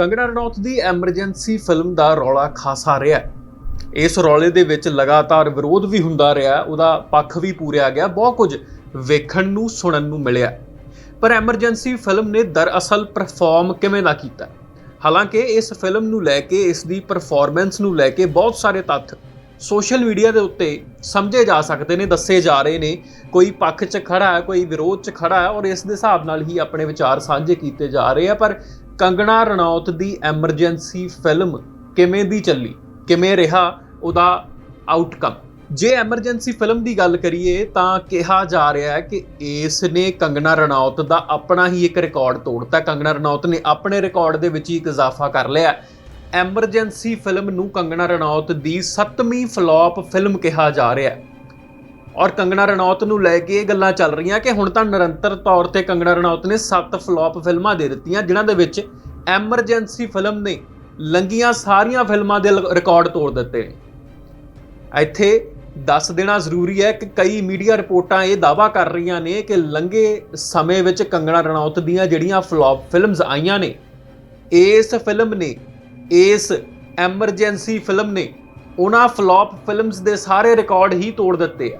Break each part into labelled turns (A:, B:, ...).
A: ਕੰਗਣਾ ਰਣੌਤ ਦੀ emergency film ਦਾ ਰੌਲਾ ਖਾਸਾ ਰਿਹਾ ਇਸ ਰੌਲੇ ਦੇ ਵਿੱਚ ਲਗਾਤਾਰ ਵਿਰੋਧ ਵੀ ਹੁੰਦਾ ਰਿਹਾ, ਉਹਦਾ ਪੱਖ ਵੀ ਪੂਰਿਆ ਗਿਆ, ਬਹੁਤ ਕੁਝ ਵੇਖਣ ਨੂੰ, ਸੁਣਨ ਨੂੰ ਮਿਲਿਆ। ਪਰ ਐਮਰਜੈਂਸੀ ਫਿਲਮ ਨੇ ਦਰਅਸਲ ਪਰਫਾਰਮ ਕਿਵੇਂ ਦਾ ਕੀਤਾ? ਹਾਲਾਂਕਿ ਇਸ ਫਿਲਮ ਨੂੰ ਲੈ ਕੇ, ਇਸ ਦੀ ਪਰਫਾਰਮੈਂਸ ਨੂੰ ਲੈ ਕੇ ਬਹੁਤ ਸਾਰੇ ਤੱਥ ਸੋਸ਼ਲ ਮੀਡੀਆ ਦੇ ਉੱਤੇ ਸਮਝੇ ਜਾ ਸਕਦੇ ਨੇ, ਦੱਸੇ ਜਾ ਰਹੇ ਨੇ। ਕੋਈ ਪੱਖ 'ਚ ਖੜਾ ਹੈ, ਕੋਈ ਵਿਰੋਧ 'ਚ ਖੜਾ ਹੈ ਔਰ ਇਸ ਦੇ ਹਿਸਾਬ ਨਾਲ ਹੀ ਆਪਣੇ ਵਿਚਾਰ ਸਾਂਝੇ ਕੀਤੇ ਜਾ ਰਹੇ ਆ, ਪਰ ਕੰਗਣਾ ਰਣੌਤ ਦੀ ਐਮਰਜੈਂਸੀ ਫਿਲਮ ਕਿਵੇਂ ਦੀ ਚੱਲੀ? ਕਿਵੇਂ ਰਿਹਾ ਉਹਦਾ ਆਊਟਕਮ ਜੇ ਐਮਰਜੈਂਸੀ ਫਿਲਮ ਦੀ ਗੱਲ ਕਰੀਏ ਤਾਂ ਕਿਹਾ ਜਾ ਰਿਹਾ ਹੈ ਕਿ ਇਸ ਨੇ ਕੰਗਣਾ ਰਣੌਤ ਦਾ ਆਪਣਾ ਹੀ ਇੱਕ ਰਿਕਾਰਡ ਤੋੜਤਾ। ਕੰਗਣਾ ਰਣੌਤ ਨੇ ਆਪਣੇ ਰਿਕਾਰਡ ਦੇ ਵਿੱਚ ਹੀ ਇੱਕ ਇਜ਼ਾਫਾ ਕਰ ਲਿਆ। ਐਮਰਜੈਂਸੀ ਫਿਲਮ ਨੂੰ ਕੰਗਣਾ ਰਣੌਤ ਦੀ 7ਵੀਂ ਫਲॉप ਫਿਲਮ ਕਿਹਾ ਜਾ ਰਿਹਾ ਹੈ। ਔਰ ਕੰਗਣਾ ਰਣੌਤ ਨੂੰ ਲੈ ਕੇ ਇਹ ਗੱਲਾਂ ਚੱਲ ਰਹੀਆਂ ਕਿ ਹੁਣ ਤਾਂ ਨਿਰੰਤਰ ਤੌਰ ਤੇ ਕੰਗਣਾ ਰਣੌਤ ਨੇ ਸੱਤ ਫਲॉप ਫਿਲਮਾਂ ਦੇ ਦਿੱਤੀਆਂ, ਜਿਨ੍ਹਾਂ ਦੇ ਵਿੱਚ ਐਮਰਜੈਂਸੀ ਫਿਲਮ ਨੇ ਲੰਗੀਆਂ ਸਾਰੀਆਂ ਫਿਲਮਾਂ ਦੇ ਰਿਕਾਰਡ ਤੋੜ ਦਿੱਤੇ ਨੇ। ਇੱਥੇ ਦੱਸ ਦੇਣਾ ਜ਼ਰੂਰੀ ਹੈ ਕਿ ਕਈ ਮੀਡੀਆ ਰਿਪੋਰਟਾਂ ਇਹ ਦਾਅਵਾ ਕਰ ਰਹੀਆਂ ਨੇ ਕਿ ਲੰਗੇ ਸਮੇਂ ਵਿੱਚ ਕੰਗਣਾ ਰਣੌਤ ਦੀਆਂ ਜਿਹੜੀਆਂ ਫਲॉप ਫਿਲਮਸ ਆਈਆਂ ਨੇ, ਇਸ ਫਿਲਮ ਨੇ, ਇਸ ਐਮਰਜੈਂਸੀ ਫਿਲਮ ਨੇ, ਉਹਨਾਂ ਫਲॉप ਫਿਲਮਸ ਦੇ ਸਾਰੇ ਰਿਕਾਰਡ ਹੀ ਤੋੜ ਦਿੱਤੇ ਆ।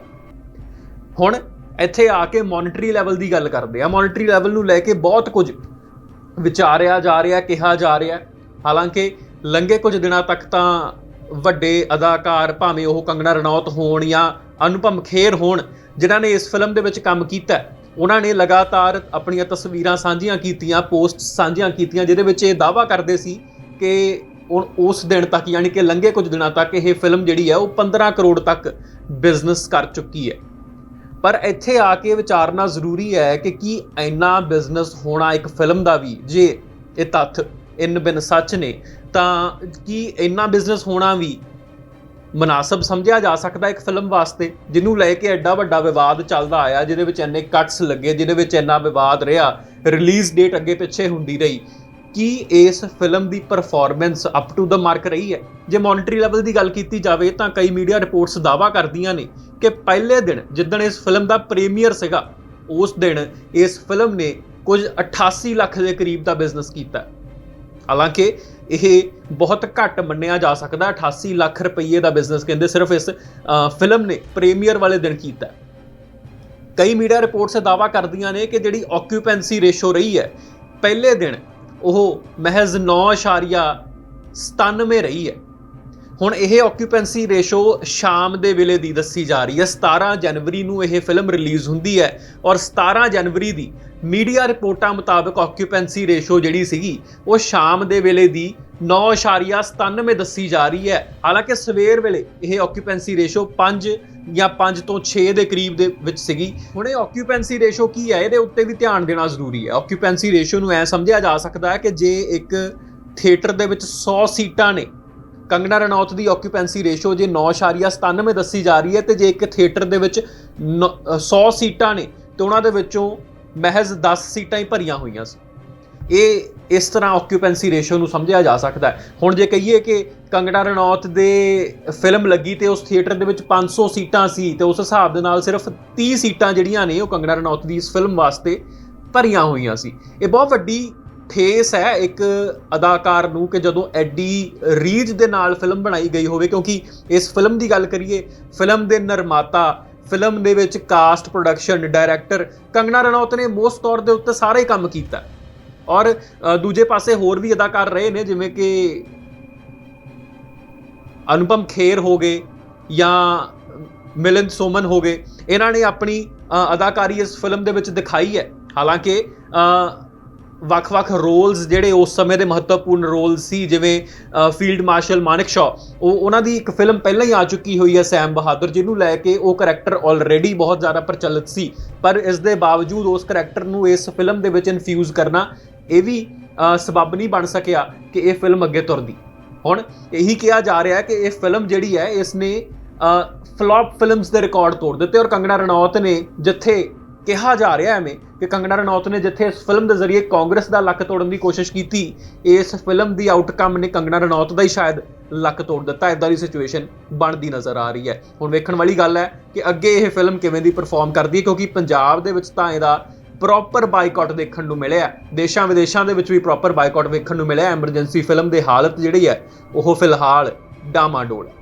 A: ਹੁਣ ਇੱਥੇ ਆ ਕੇ ਮੋਨਿਟਰੀ ਲੈਵਲ ਦੀ ਗੱਲ ਕਰਦੇ ਆ। ਮੋਨਿਟਰੀ ਲੈਵਲ ਨੂੰ ਲੈ ਕੇ ਬਹੁਤ ਕੁਝ ਵਿਚਾਰਿਆ ਜਾ ਰਿਹਾ, ਕਿਹਾ ਜਾ ਰਿਹਾ। ਹਾਲਾਂਕਿ ਲੰਘੇ ਕੁਝ ਦਿਨਾਂ ਤੱਕ ਤਾਂ ਵੱਡੇ ਅਦਾਕਾਰ ਭਾਵੇਂ ਉਹ ਕੰਗਣਾ ਰਣੌਤ ਹੋਣ ਜਾਂ ਅਨੁਪਮ ਖੇਰ ਹੋਣ, ਜਿਨ੍ਹਾਂ ਨੇ ਇਸ ਫਿਲਮ ਦੇ ਵਿੱਚ ਕੰਮ ਕੀਤਾ, ਉਹਨਾਂ ਨੇ ਲਗਾਤਾਰ ਆਪਣੀਆਂ ਤਸਵੀਰਾਂ ਸਾਂਝੀਆਂ ਕੀਤੀਆਂ ਪੋਸਟ ਸਾਂਝੀਆਂ ਕੀਤੀਆਂ, ਜਿਹਦੇ ਵਿੱਚ ਇਹ ਦਾਵਾ ਕਰਦੇ ਸੀ ਕਿ ਉਹ- ਉਸ ਦਿਨ ਤੱਕ, ਯਾਨੀ ਕਿ ਲੰਘੇ ਕੁਝ ਦਿਨਾਂ ਤੱਕ, ਇਹ ਫਿਲਮ ਜਿਹੜੀ ਹੈ ਉਹ 15 ਕਰੋੜ ਤੱਕ ਬਿਜ਼ਨਸ ਕਰ ਚੁੱਕੀ ਹੈ। ਪਰ ਇੱਥੇ ਆ ਕੇ ਵਿਚਾਰਨਾ ਜ਼ਰੂਰੀ ਹੈ ਕਿ ਕੀ ਇੰਨਾ ਬਿਜ਼ਨਸ ਹੋਣਾ ਇੱਕ ਫਿਲਮ ਦਾ ਵੀ, ਜੇ ਇਹ ਤੱਥ ਇਨ ਬਿਨ ਸੱਚ ਨੇ, ਤਾਂ ਕੀ ਇੰਨਾ ਬਿਜ਼ਨਸ ਹੋਣਾ ਵੀ ਮناسب ਸਮਝਿਆ ਜਾ ਸਕਦਾ ਇੱਕ ਫਿਲਮ ਵਾਸਤੇ, ਜਿਹਨੂੰ ਲੈ ਕੇ ਐਡਾ ਵੱਡਾ ਵਿਵਾਦ ਚੱਲਦਾ ਆਇਆ, ਜਿਹਦੇ ਵਿੱਚ ਇੰਨੇ ਕੱਟਸ ਲੱਗੇ, ਜਿਹਦੇ ਵਿੱਚ ਇੰਨਾ ਵਿਵਾਦ ਰਿਹਾ ਰਿਲੀਜ਼ ਡੇਟ ਅੱਗੇ ਪਿੱਛੇ ਹੁੰਦੀ ਰਹੀ। ਕੀ ਇਸ film the performance up to the mark ਰਹੀ ਹੈ? ਜੇ ਮੋਨਿਟਰੀ ਲੈਵਲ ਦੀ ਗੱਲ ਕੀਤੀ ਜਾਵੇ ਤਾਂ ਕਈ ਮੀਡੀਆ ਰਿਪੋਰਟਸ ਦਾਵਾ ਕਰਦੀਆਂ ਨੇ ਕਿ ਪਹਿਲੇ ਦਿਨ ਜਿੱਦਣ ਇਸ ਫਿਲਮ ਦਾ ਪ੍ਰੀਮੀਅਰ ਸੀਗਾ, ਉਸ ਦਿਨ ਇਸ ਫਿਲਮ ਨੇ ਕੁਝ 88 ਲੱਖ ਦੇ ਕਰੀਬ ਦਾ ਬਿਜ਼ਨਸ ਕੀਤਾ। ਹਾਲਾਂਕਿ ਇਹ ਬਹੁਤ ਘੱਟ ਮੰਨਿਆ ਜਾ ਸਕਦਾ 88 ਲੱਖ ਰੁਪਏ ਦਾ ਬਿਜ਼ਨਸ ਕਹਿੰਦੇ ਸਿਰਫ ਇਸ ਫਿਲਮ ਨੇ ਪ੍ਰੀਮੀਅਰ ਵਾਲੇ ਦਿਨ ਕੀਤਾ। ਕਈ ਮੀਡੀਆ ਰਿਪੋਰਟਸ ਇਹ ਦਾਵਾ ਕਰਦੀਆਂ ਨੇ ਕਿ ਜਿਹੜੀ ਆਕਿਊਪੈਂਸੀ ਰੇਸ਼ੋ ਰਹੀ ਹੈ, ਪਹਿਲੇ ਦਿਨ ਉਹ ਮਹਿਜ਼ 9.97 ਰਹੀ ਹੈ। ਹੁਣ ਇਹ ਆਕਿਊਪੈਂਸੀ ਰੇਸ਼ੋ ਸ਼ਾਮ ਦੇ ਵੇਲੇ ਦੀ ਦੱਸੀ ਜਾ ਰਹੀ ਹੈ। 17 ਜਨਵਰੀ ਨੂੰ ਇਹ ਫਿਲਮ ਰਿਲੀਜ਼ ਹੁੰਦੀ ਹੈ ਔਰ 17 ਜਨਵਰੀ ਦੀ ਮੀਡੀਆ ਰਿਪੋਰਟਾਂ ਮੁਤਾਬਕ ਆਕਿਊਪੈਂਸੀ ਰੇਸ਼ੋ ਜਿਹੜੀ ਸੀਗੀ, ਉਹ ਸ਼ਾਮ ਦੇ ਵੇਲੇ ਦੀ 9.97 ਦੱਸੀ ਜਾ ਰਹੀ ਹੈ। ਹਾਲਾਂਕਿ ਸਵੇਰ ਵੇਲੇ ਇਹ ਆਕਿਊਪੈਂਸੀ ਰੇਸ਼ੋ 5 ਜਾਂ 5 ਤੋਂ 6 ਦੇ ਕਰੀਬ ਦੇ ਵਿੱਚ ਸੀਗੀ। ਹੁਣ ਇਹ ਆਕਿਊਪੈਂਸੀ ਰੇਸ਼ੋ ਕੀ ਹੈ? ਇਹਦੇ ਉੱਤੇ ਵੀ ਧਿਆਨ ਦੇਣਾ ਜ਼ਰੂਰੀ ਹੈ। ਆਕਿਊਪੈਂਸੀ ਰੇਸ਼ੋ ਨੂੰ ਐ ਸਮਝਿਆ ਜਾ ਸਕਦਾ ਹੈ ਕਿ ਜੇ ਇੱਕ ਥੀਏਟਰ ਦੇ ਵਿੱਚ 100 ਸੀਟਾਂ ਨੇ ਕੰਗਨਾ ਰਣੌਤ ਦੀ ਆਕਿਊਪੈਂਸੀ ਰੇਸ਼ੋ ਜੇ 9.97 ਦੱਸੀ ਜਾ ਰਹੀ ਹੈ ਤੇ ਜੇ ਇੱਕ ਥੀਏਟਰ ਦੇ ਵਿੱਚ ਨੌ- ਅ, 100 ਸੀਟਾਂ ਨੇ ਤੇ ਉਹਨਾਂ ਦੇ ਵਿੱਚੋਂ ਮਹਿਜ਼ 10 ਸੀਟਾਂ ਹੀ ਭਰੀਆਂ ਹੋਈਆਂ ਸੀ। ਇਹ ਇਸ ਤਰ੍ਹਾਂ ਆਕਿਊਪੈਂਸੀ ਰੇਸ਼ੋ ਨੂੰ ਸਮਝਿਆ ਜਾ ਸਕਦਾ ਹੈ। ਹੁਣ ਜੇ ਕਹੀਏ ਕਿ ਕੰਗਨਾ ਰਣੌਤ ਦੇ ਫਿਲਮ ਲੱਗੀ ਤੇ ਉਸ ਥੀਏਟਰ ਦੇ ਵਿੱਚ 500 ਸੀਟਾਂ ਸੀ ਤੇ ਉਸ ਹਿਸਾਬ ਦੇ ਨਾਲ ਸਿਰਫ 30 ਸੀਟਾਂ ਜਿਹੜੀਆਂ ਨੇ ਉਹ ਕੰਗਨਾ ਰਣੌਤ ਦੀ ਇਸ ਫਿਲਮ ਵਾਸਤੇ ਭਰੀਆਂ ਹੋਈਆਂ ਸੀ। ਇਹ ਬਹੁਤ ਵੱਡੀ ਠੇਸ ਹੈ ਇੱਕ ਅਦਾਕਾਰ ਨੂੰ ਕਿ ਜਦੋਂ ਐਡੀ ਰੀਜ ਦੇ ਨਾਲ ਫਿਲਮ ਬਣਾਈ ਗਈ ਹੋਵੇ, ਕਿਉਂਕਿ ਇਸ ਫਿਲਮ ਦੀ ਗੱਲ ਕਰੀਏ ਫਿਲਮ ਦੇ ਨਿਰਮਾਤਾ ਫਿਲਮ ਦੇ ਵਿੱਚ cast production director Kangana Ranaut ਨੇ ਮੋਸਟ ਤੌਰ ਦੇ ਉੱਤੇ ਸਾਰੇ ਕੰਮ ਕੀਤਾ। ਔਰ ਦੂਜੇ ਪਾਸੇ ਹੋਰ ਵੀ ਅਦਾਕਾਰ ਰਹੇ ਨੇ, ਜਿਵੇਂ ਕਿ ਅਨੁਪਮ ਖੇਰ ਹੋ ਗਏ ਜਾਂ ਮਿਲਿੰਦ ਸੋਮਨ ਹੋ ਗਏ। ਇਹਨਾਂ ਨੇ ਆਪਣੀ ਅਦਾਕਾਰੀ ਇਸ ਫਿਲਮ ਦੇ ਵਿੱਚ ਦਿਖਾਈ ਹੈ। ਹਾਲਾਂਕਿ ਵੱਖ-ਵੱਖ ਰੋਲਸ ਜਿਹੜੇ ਉਸ ਸਮੇਂ ਦੇ ਮਹੱਤਵਪੂਰਨ ਰੋਲ ਸੀ, ਜਿਵੇਂ ਫੀਲਡ ਮਾਰਸ਼ਲ ਮਾਨਕ ਸ਼ਾ ਉਹ ਉਹਨਾਂ ਦੀ ਇੱਕ ਫਿਲਮ ਪਹਿਲਾਂ ਹੀ ਆ ਚੁੱਕੀ ਹੋਈ ਹੈ ਸੈਮ ਬਹਾਦਰ, ਜਿਹਨੂੰ ਲੈ ਕੇ ਉਹ ਕਰੈਕਟਰ ਆਲਰੇਡੀ ਬਹੁਤ ਜ਼ਿਆਦਾ ਪ੍ਰਚਲਿਤ ਸੀ। ਪਰ ਇਸ ਦੇ ਬਾਵਜੂਦ ਉਸ ਕਰੈਕਟਰ ਨੂੰ ਇਸ ਫਿਲਮ ਦੇ ਵਿੱਚ ਇਨਫਿਊਜ਼ ਕਰਨਾ ਇਹ ਵੀ ਅ, ਸਬੱਬ ਨਹੀਂ ਬਣ ਸਕਿਆ ਕਿ ਇਹ ਫਿਲਮ ਅੱਗੇ ਤੁਰਦੀ। ਹੁਣ ਇਹੀ ਕਿਹਾ ਜਾ ਰਿਹਾ ਹੈ ਕਿ ਇਹ ਫਿਲਮ ਜਿਹੜੀ ਹੈ ਇਸ ਨੇ ਫਲॉप ਫਿਲਮਸ ਦੇ ਰਿਕਾਰਡ ਤੋੜ ਦਿੱਤੇ ਔਰ ਕੰਗਣਾ ਰਣੌਤ ਨੇ ਜਿੱਥੇ ਕਿਹਾ ਜਾ ਰਿਹਾ ਐਵੇਂ ਕਿ ਕੰਗਣਾ ਰਣੌਤ ਨੇ ਜਿੱਥੇ ਇਸ ਫਿਲਮ ਦੇ ਜ਼ਰੀਏ ਕਾਂਗਰਸ ਦਾ ਲੱਕ ਤੋੜਨ ਦੀ ਕੋਸ਼ਿਸ਼ ਕੀਤੀ ਇਸ ਫਿਲਮ ਦੀ ਆਊਟਕਮ ਨੇ ਕੰਗਣਾ ਰਣੌਤ ਦਾ ਹੀ ਸ਼ਾਇਦ ਲੱਕ ਤੋੜ ਦਿੱਤਾ। ਇਦਾਂ ਦੀ ਸਿਚੁਏਸ਼ਨ ਬਣਦੀ ਨਜ਼ਰ ਆ ਰਹੀ ਹੈ। ਹੁਣ ਵੇਖਣ ਵਾਲੀ ਗੱਲ ਹੈ ਕਿ ਅੱਗੇ ਇਹ ਫਿਲਮ ਕਿਵੇਂ ਦੀ ਪਰਫਾਰਮ ਕਰਦੀ ਹੈ ਕਿਉਂਕਿ ਪੰਜਾਬ ਦੇ ਵਿੱਚ ਤਾਂ ਇਹਦਾ ਪ੍ਰੋਪਰ ਬਾਈਕਾਟ ਦੇਖਣ ਨੂੰ ਮਿਲਿਆ। ਦੇਸ਼ਾਂ ਵਿਦੇਸ਼ਾਂ ਦੇ ਵਿੱਚ ਵੀ ਪ੍ਰੋਪਰ ਬਾਈਕਾਟ ਵੇਖਣ ਨੂੰ ਮਿਲਿਆ। ਐਮਰਜੈਂਸੀ ਫਿਲਮ ਦੀ ਹਾਲਤ ਜਿਹੜੀ ਹੈ, ਉਹ ਫਿਲਹਾਲ ਡਾਮਾਡੋਲ ਹੈ।